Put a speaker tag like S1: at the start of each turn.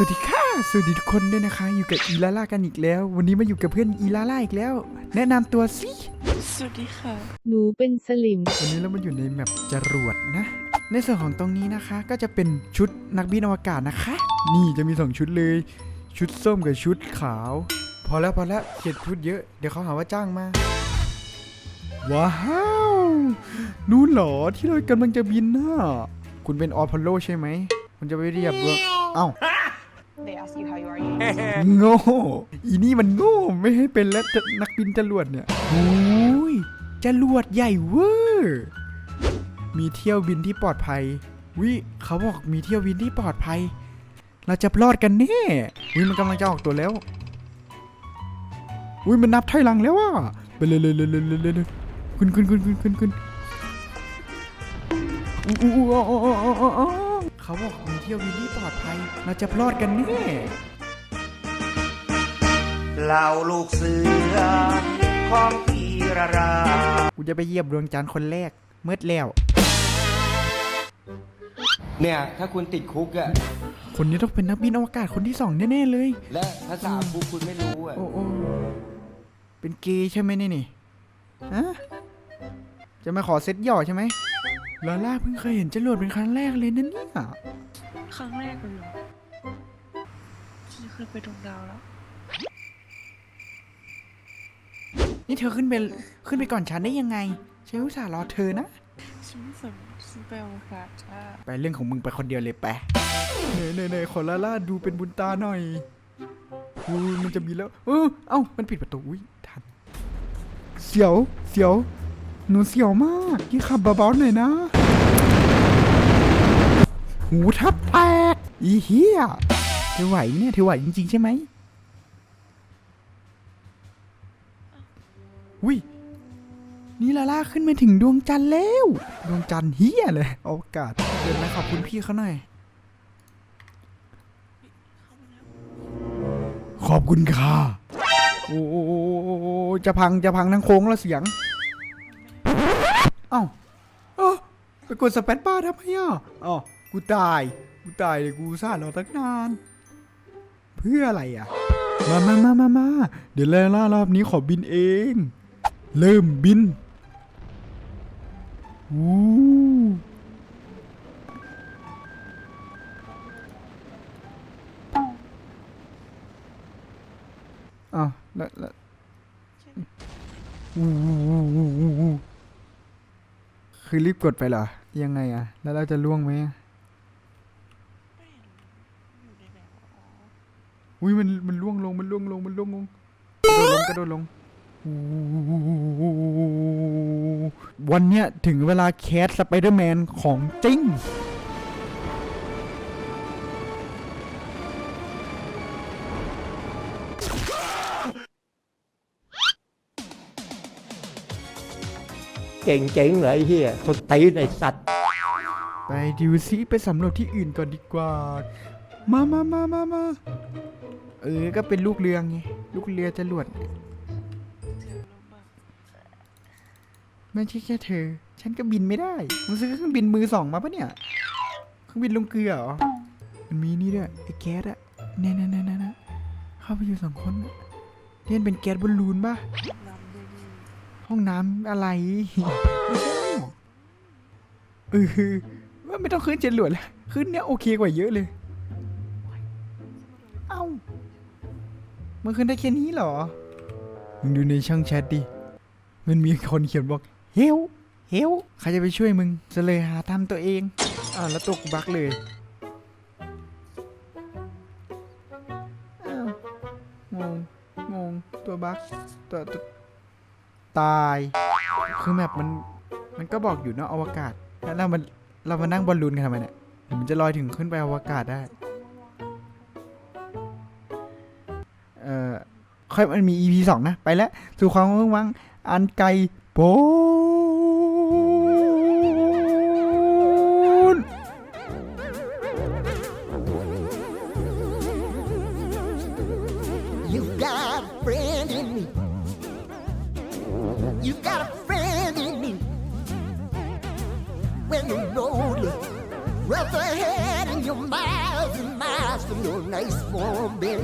S1: สวัสดีค่ะ สวัสดีทุกคนด้วยนะคะ อยู่กับอีลาล่ากันอีกแล้ว วันนี้มาอยู่กับเพื่อนอีลาล่าอีกแล้ว แนะนำตัวสิ
S2: สวัสดีค่ะ
S3: หนูเป็นสลิม
S1: วันนี้เรามาอยู่ในแมปจรวดนะ ในส่วนของตรงนี้นะคะ ก็จะเป็นชุดนักบินอวกาศนะคะ นี่จะมีสองชุดเลย ชุดส้มกับชุดขาว พอแล้วพอแล้วเขียนพูดเยอะ เดี๋ยวเขาหาว่าจ้างมา ว้าวนู่นเหรอที่เรากำลังจะบินน่ะคุณเป็นออพอลโลใช่ไหมคุณจะไปเรียบว่าเอ้า
S2: They ask you how you are you
S1: โง่ อีนี่มันโง่ ไม่ให้เป็นแล้วจะนักบินจรวดเนี่ยโอ้ยจรวดใหญ่เวอร์มีเที่ยวบินที่ปลอดภัย วิเขาบอกมีเที่ยวบินที่ปลอดภัย เราจะรอดกันแน่วิมันกำลังจะออกตัวแล้ววิมันนับถอยหลังแล้วอะไปเลยเลยเลยเลยเลยเลยขึ้นขึ้นขึ้นขึ้นขึ้นขึ้นอู้อู้อู้อ้ออ้ออ้ออ้ออ้อ เขาบอกมีเที่ยวบินที่ปลอดภัย เราจะรอดกันแน่
S4: เหล่าลูกเสือของพีระรา
S1: กูจะไปเหยียบดวงจันทร์คนแรกเมื่อแล้ว
S5: เนี่ย ถ้าคุณติดคุกอะ
S1: คนนี้ต้องเป็นนักบินอวกาศคนที่สองแน่ๆเลย
S5: และภาษาคุกคุณไม่รู้อะ
S1: โอ้โอ้เป็นเกย์ใช่ไหมเนี่ยนี่ฮะจะมาขอเซ็ตหย่อใช่ไหม ลาล่าเพิ่งเคยเห็นจรวดเป็นครั้งแรกเลยนั่นเนี่ย
S2: ครั้งแรกเลยเหรอฉันเคยไปดวงดาวแล้ว
S1: นี่เธอขึ้นไปขึ้นไปก่อนฉันได้ยังไง ฉันอุตส่าห์รอเธอนะ
S2: ฉันไม่สนฉันไปอวกาศจ้า
S1: ไปเรื่องของมึงไปคนเดียวเลยไปเนยเนยเนยขอลาล่าดูเป็นบุญตาหน่อยอุ้ยมันจะมีแล้ว เออเอ้า มันปิดประตู อุ้ยทัน เสียว เสียว หนูเสียวมากยี่ขับเบาๆหน่อยนะ หูทับแตกอีเหี้ยเธอไหวไหมเนี่ยเธอไหวจริงๆใช่ไหมอุ้ยนี่ลาล่าขึ้นมาถึงดวงจันทร์แล้ว ดวงจันทร์เฮียเลย โอกาศเดินมาขอบคุณพี่เขาหน่อย ขอบคุณค่ะโอ้โอ้โอ้โอ้โอ้จะพังจะพังทั้งโค้งแล้วเสียง เอ้าเอ้าไปกดสเปซบาร์ทำไมอะอ๋อกูตาย กูตายเลยกูซ่าห์รอตั้งนาน เพื่ออะไรอะ มามามามามาเดี๋ยวลาล่ารอบนี้ขอบินเอง เริ่มบินวู้อ้าวแล้วแล้ววู้วู้วู้วู้วู้วู้ คือรีบกดไปเหรอ ยังไงอะแล้วเราจะล่วงไหมอะอุ้ยมันมันล่วงลงมันล่วงลงมันล่วงลงกระโดดลงกระโดดลงวันเนี้ยถึงเวลาแคสสไปเดอร์แมนของจริง
S6: เก่งเจ๋งเลยเฮียคนตีนสัตว์
S1: ไปดูซิไปสำรวจที่อื่นก่อนดีกว่า มามามามามาเออ ก็เป็นลูกเรือไง ลูกเรือจรวด ไม่ใช่แค่เธอ ฉันก็บินไม่ได้ มึงซื้อเครื่องบินมือสองมาปะเนี่ย เครื่องบินลงเกลือเหรอ มันมีนี่ด้วยไอ้แก๊สอะเนี่ยเนี่ยเนี่ยเน่เข้าไปอยู่สองคน เล่นเป็นแก๊สบอลลูนปะ ห้องน้ำอะไรไม่ใช่เออว่าไม่ต้องขึ้นเจนหลวดแล้วขึ้นเนี้ยโอเคกว่าเยอะเลย เอ้ามันขึ้นได้แค่นี้เหรอ มึงดูในช่องแชทดิ มันมีคนเขียนบอก เฮลเฮลใครจะไปช่วยมึงจะเลยหาทำตัวเองอ่าวแล้วตัวกูบักเลยอ้าวงง งง ตัวบักตัวตัว ตาย คือแมปมันมันก็บอกอยู่เนอะอวกาศ แล้วเรามันเรามานั่งบอลลูนกันทำไมเนี่ยหรือมันจะลอยถึงขึ้นไปอวกาศได้ เอ่อ ค่อยมันมี EP สองนะ ไปแล้ว สู่ความว่างวังอันไกลโพ้
S7: You got a friend in me. When road looks Rough ahead in your miles and miles from your nice warm bed.